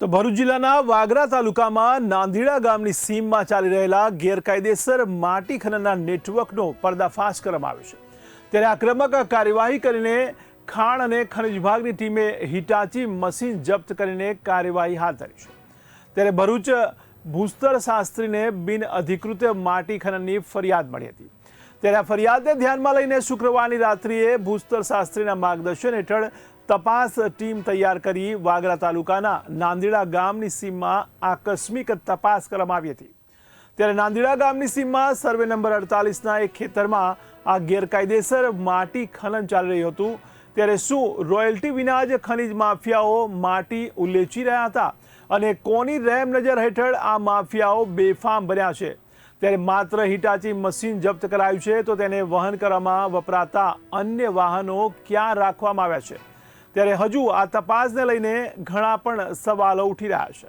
તો ભરૂચ જિલ્લાના વાગરા તાલુકામાં નાંદીડા ગામની સીમમાં ચાલી રહેલા ગેરકાયદેસર માટી ખનનના નેટવર્કનો પર્દાફાશ કરવામાં આવ્યો છે. ત્યારે આક્રમક કાર્યવાહી કરીને ખાણ અને ખનિજ વિભાગની ટીમે હિટાચી મશીન જપ્ત કરીને કાર્યવાહી હાથ ધરી છે. ત્યારે ભરૂચ ભૂસ્તર શાસ્ત્રીને બિન માટી ખનનની ફરિયાદ મળી હતી. ત્યારે આ ફરિયાદને ધ્યાનમાં લઈને શુક્રવારની રાત્રિએ ભૂસ્તર શાસ્ત્રીના માર્ગદર્શન હેઠળ તપાસ ટીમ તૈયાર કરી વાગરા તાલુકાના નાંદીડા ગામની સીમમાં આકસ્મિક તપાસ કરવામાં આવી હતી. ત્યારે નાંદીડા ગામની સીમમાં સર્વે નંબર અડતાલીસના એક ખેતરમાં આ ગેરકાયદેસર માટી ખનન ચાલી રહ્યું હતું. ત્યારે શું રોયલ્ટી વિના જ ખનિજ માફિયાઓ માટી ઉલ્લેચી રહ્યા હતા? અને કોની રેમ નજર હેઠળ આ માફિયાઓ બેફામ બન્યા છે? ત્યારે માત્ર હિટાચી મશીન જપ્ત કરાયું છે, તો તેને વહન કરવામાં વપરાતા અન્ય વાહનો ક્યાં રાખવામાં આવ્યા છે? ત્યારે હજુ આ તપાસને લઈને ઘણા પણ સવાલો ઉઠી રહ્યા છે.